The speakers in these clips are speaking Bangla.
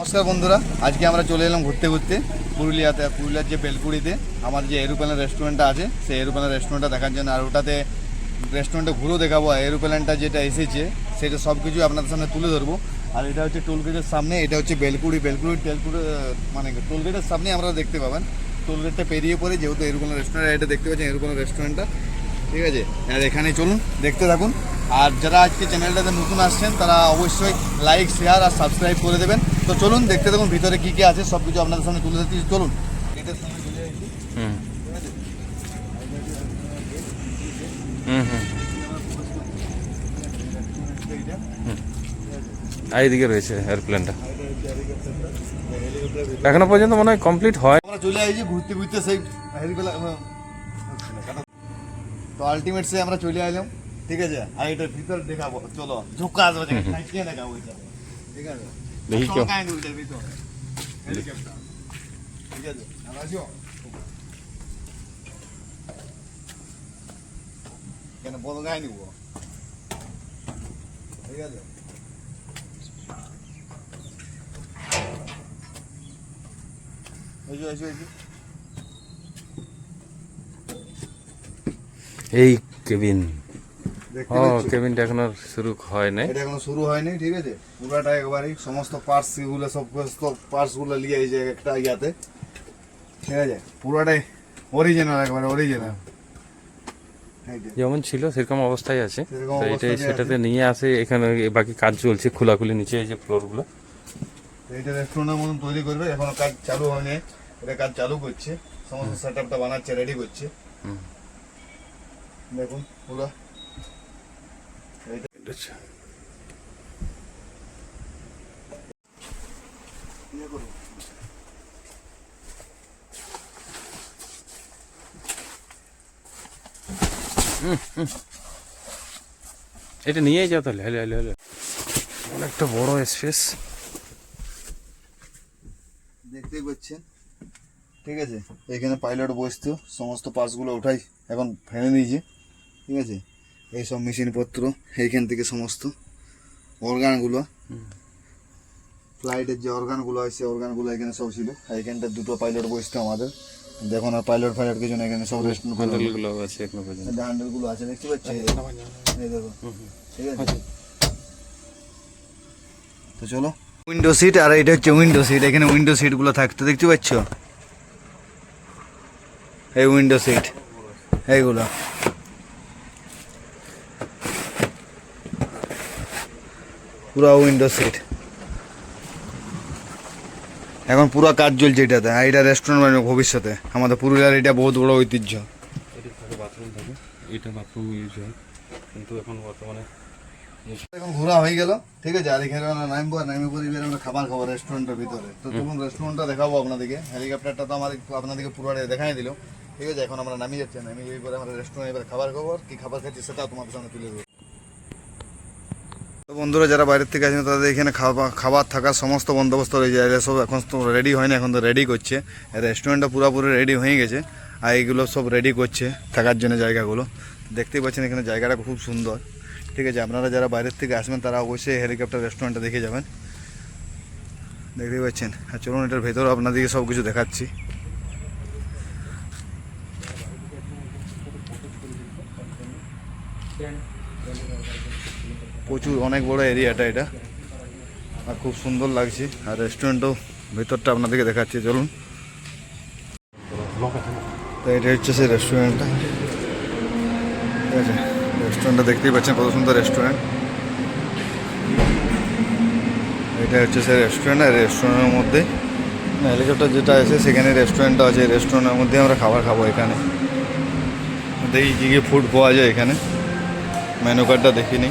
নমস্কার বন্ধুরা, আজকে আমরা চলে এলাম ঘুরতে ঘুরতে পুরুলিয়াতে। পুরুলিয়ার যে বেলকুড়িতে, আমার যে এরোপ্লেনের রেস্টুরেন্টটা আছে, সেই এরোপ্লেনের রেস্টুরেন্টটা দেখার জন্য আর ওটাতে রেস্টুরেন্টে ঘুরেও দেখাবো। এরোপ্লেনটা যেটা এসেছে, সেটা সব কিছু আপনাদের সামনে তুলে ধরবো। আর এটা হচ্ছে টোলগেটের সামনে, এটা হচ্ছে বেলকুড়ি। বেলকুড়ি টেলকুড়ি মানে টোলগেটের সামনে আমরা দেখতে পাবেন। টোলগেটটা পেরিয়ে পরে যেহেতু এরোপ্লেন রেস্টুরেন্ট এটা দেখতে পাচ্ছেন, এরোপ্লেন রেস্টুরেন্টটা ঠিক আছে? আর এখানে চলুন, দেখতে থাকুন। আর যারা আজকে চ্যানেলটাতে নতুন আসছেন, তারা অবশ্যই লাইক শেয়ার আর সাবস্ক্রাইব করে দেবেন। তো চলুন দেখতে দেখুন ভিতরে কী কী আছে সব কিছু আপনাদের সামনে তুলে ধরছি। চলুন। এইদিকে রয়েছে এয়ারপ্লেনটা এখনও পর্যন্ত মনে হয় কমপ্লিট হয়। আমরা চলে আসছি ঘুরতে ঘুরতে সেই তো আলটিমেট সে আমরা চলে এলাম। ঠিক আছে? আর এটার ভিতর দেখাবো। চলো ঝুঁকা আসব দেখাবো ঠিক আছে? দেখি কেউ কাহিনী ওইটার ভিতর হেলিকপ্টার ঠিক আছে আমরা আসো কেন বড় গায়ে নিব ঠিক আছে এসো এসো এসো এই কেবিন দেখতে ও কেবিনটা এখনও শুরু হয় নাই। এটা এখনও শুরু হয়নি ঠিক আছে? পুরাটা একবারই সমস্ত পার্টসগুলো সব পার্টসগুলো নিয়ে এই যে একটা ইয়াতে। ঠিক আছে? পুরাটাই অরিজিনাল একবারে অরিজিনাল যেমন ছিল সেরকম অবস্থায় আছে। তো এটাই সেটাতে নিয়ে আসে এখানে বাকি কাজ চলছে খোলাখুলি নিচে এই যে ফ্লোরগুলো এইটা রেস্টুরেন্টের মতন তৈরি করবে এখনও কাজ চালু হয়নি। এটা কাজ চালু করছে সমস্ত সেট আপটা বানাচ্ছে রেডি করছে। দেখুন পুরো ইয়ে এটা নিয়েই যাও তাহলে হ্যালো হ্যালো হ্যালো। অনেকটা বড় স্পেস দেখতেই পাচ্ছেন। ঠিক আছে এখানে পাইলট বসতো সমস্ত পার্টসগুলো উঠাই এখন ফেলে নিয়েছে ঠিক আছে? এই সব মেশিনপত্র এইখান থেকে সমস্ত অর্গানগুলো ফ্লাইটের যে অর্গানগুলো আছে অর্গানগুলো এখানে সব ছিল। আর এখানটা দুটো পাইলট বসতো আমাদের। দেখুন আর পাইলট ফাইলট কিছু না এখানে সব রেস্ট হ্যান্ডেলগুলো আছে এখনও পর্যন্ত। হ্যান্ডেলগুলো আছে দেখতে পাচ্ছি এই দেখো ঠিক আছে? তো চলো। উইন্ডো সিট আর এটা হচ্ছে উইন্ডো সিট এখানে উইন্ডো সিটগুলো থাকতো দেখতে পাচ্ছ? এই উইন্ডো সিট এইগুলো। পুরো উইন্ডো সিট এখন পুরো কাজ চলছে এটাতে আর এটা রেস্টুরেন্ট বানাবে ভবিষ্যতে। আমাদের পুরুলিয়ার এটা বহুত বড় ঐতিহ্য। বাথরুম থাকে এটা বাথরুম ইউজ হয়। কিন্তু এখন বর্তমানে এখন ঘোরা হয়ে গেল ঠিক আছে? আর এখানে নামবো আর নামে পরে আমরা খাবার খাব রেস্টুরেন্টের ভিতরে। তো তখন রেস্টুরেন্টটা দেখাবো আপনাদেরকে। হেলিকপ্টারটা তো আমার আপনাদেরকে পুরোটা দেখাই দিল। ঠিক আছে? এখন আমরা নামিয়ে যাচ্ছি নামিয়ে পরে আমরা রেস্টুরেন্টে এবার খাবার খাব আর কি খাবার খাচ্ছি সেটাও তোমাদের সামনে তুলে দেবো বন্ধুরা, যারা বাইরের থেকে আসেন, তাদের এখানে খাবার খাবার থাকার সমস্ত বন্দোবস্ত রয়েছে এগুলো সব এখন তো রেডি হয়নি, এখন তো রেডি করছে। রেস্টুরেন্টটা পুরোপুরি রেডি হয়ে গেছে আর এইগুলো সব রেডি করছে থাকার জন্য জায়গাগুলো। দেখতেই পাচ্ছেন এখানে জায়গাটা খুব সুন্দর। ঠিক আছে, আপনারা যারা বাইরের থেকে আসবেন, তারা অবশ্যই হেলিকপ্টার রেস্টুরেন্টটা দেখে যাবেন। দেখতেই পাচ্ছেন। আর চলুন, এটার ভেতরে আপনাদেরকে সব কিছু দেখাচ্ছি। প্রচুর, অনেক বড় এরিয়াটা এটা। আর খুব সুন্দর লাগছে। আর রেস্টুরেন্টও ভেতরটা আপনাদেরকে দেখাচ্ছি, চলুন। তো এটা হচ্ছে সেই রেস্টুরেন্টটা ঠিক আছে রেস্টুরেন্টটা দেখতেই পাচ্ছেন, কত সুন্দর রেস্টুরেন্ট এটা হচ্ছে সেই রেস্টুরেন্ট আর রেস্টুরেন্টের মধ্যে হেলিকপ্টার যেটা আছে, সেখানে রেস্টুরেন্টটা আছে। রেস্টুরেন্টের মধ্যে আমরা খাবার খাব এখানে। দেখি কী কী ফুড পাওয়া যায় এখানে। মেনু কার্ডটা দেখিনি।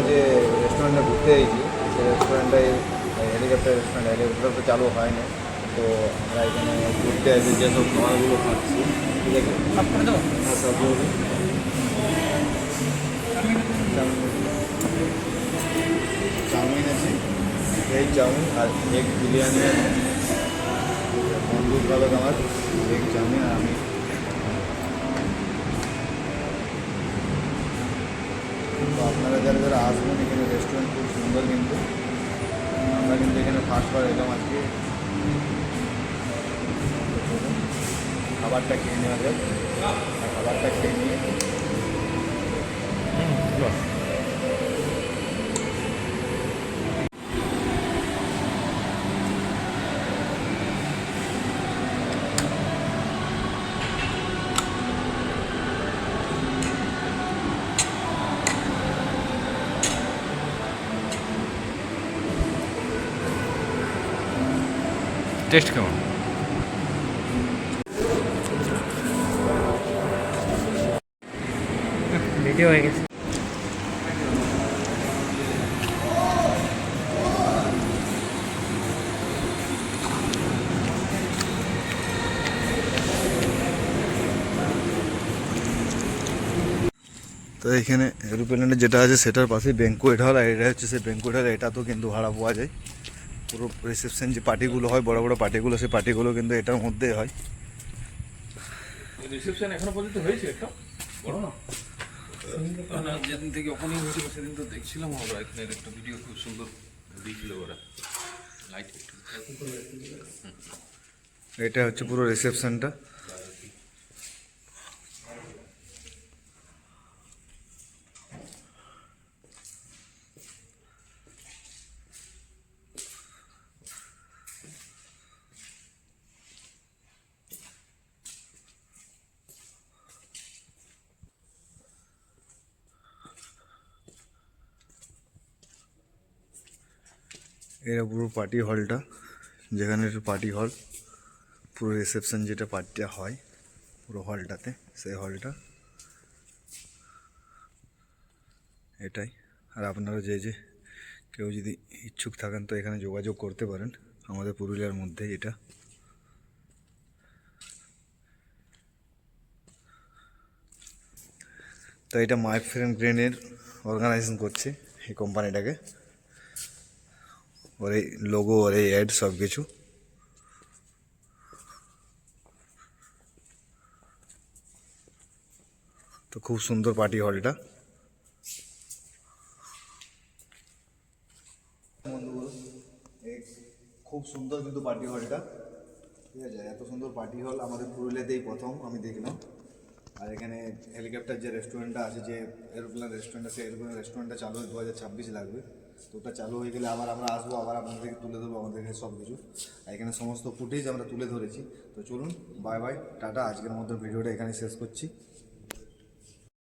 আমরা যে রেস্টুরেন্টে ঘুরতে এসেছি সেই রেস্টুরেন্টে হেলিকপ্টার রেস্টুরেন্ট হেলিকপ্টার তো চালু হয়নি। তো আমরা এখানে ঘুরতে এসে যেসব খাবারগুলো খাচ্ছি ঠিক আছে? হ্যাঁ, সব চাউমিন আছে ভেজ চাউমিন আর এগ বিরিয়ানি আছে। খাবে আমার এগ চাউমিন আর আমি। তো আপনারা যারা যারা আসবেন এখানে রেস্টুরেন্ট খুব সুন্দর কিন্তু। আমরা কিন্তু এখানে ফার্স্টবার এলাম আজকে। তো চলুন, খাবারটা খেয়ে নেওয়া যাক। আর খাবারটা খেয়ে নিয়ে টেস্ট কেমন? ভিডিও হয়ে গেছে। তো এখানে এরোপ্লেনে যেটা আছে সেটার পাশে ব্যাঙ্কুয়েট হল আর এটা হচ্ছে সেই ব্যাঙ্কুয়েট হল এটা তো কিন্তু ভাড়া পাওয়া যায়। পুরো রিসেপশন যে পার্টিগুলো হয় বড় বড় পার্টিগুলো সেই পার্টিগুলো কিন্তু এটার মধ্যে হয়। রিসেপশন এখনও পর্যন্ত হয়েছে একটা? বড় না? না যেদিন থেকে ওপেনিং হয়েছিল সেদিন তো দেখছিলাম আমরা এখানে। একটা ভিডিও খুব সুন্দর দিয়েছিল ওরা। লাইট এটা হচ্ছে পুরো রিসেপশনটা এটা পুরো পার্টি হলটা যেখানে একটু পার্টি হল পুরো রিসেপশন যেটা পার্টিটা হয়, পুরো হলটাতে সেই হলটা এটাই। আর আপনারা যে যে কেউ যদি ইচ্ছুক থাকেন তো এখানে যোগাযোগ করতে পারেন, আমাদের পুরুলিয়ার মধ্যে এটা। তো এটা মাই ফ্রেন্ড গ্রেনের অর্গানাইজেশন করছে এই কোম্পানিটাকে ওর এই লোগো ওর এই অ্যাড সব কিছু তো খুব সুন্দর পার্টি হলটা খুব সুন্দর কিন্তু পার্টি হলটা ঠিক আছে এত সুন্দর পার্টি হল আমাদের পুরুলিয়াতেই প্রথম আমি দেখলাম আর এখানে হেলিকপ্টার যে রেস্টুরেন্টটা আছে, যে এরোপ্লেন রেস্টুরেন্ট আছে এরোপ্লেন রেস্টুরেন্টটা চালু দু হাজার ছাব্বিশ লাগবে। তো ওটা চালু হয়ে গেলে আবার আমরা আসব, আবার আপনাদেরকে তুলে ধরবো আমাদের এখানে সব কিছু এখানে সমস্ত ফুটেজ আমরা তুলে ধরেছি। তো চলুন বাই বাই টাটা, আজকের মধ্যে ভিডিওটা এখানে শেষ করছি।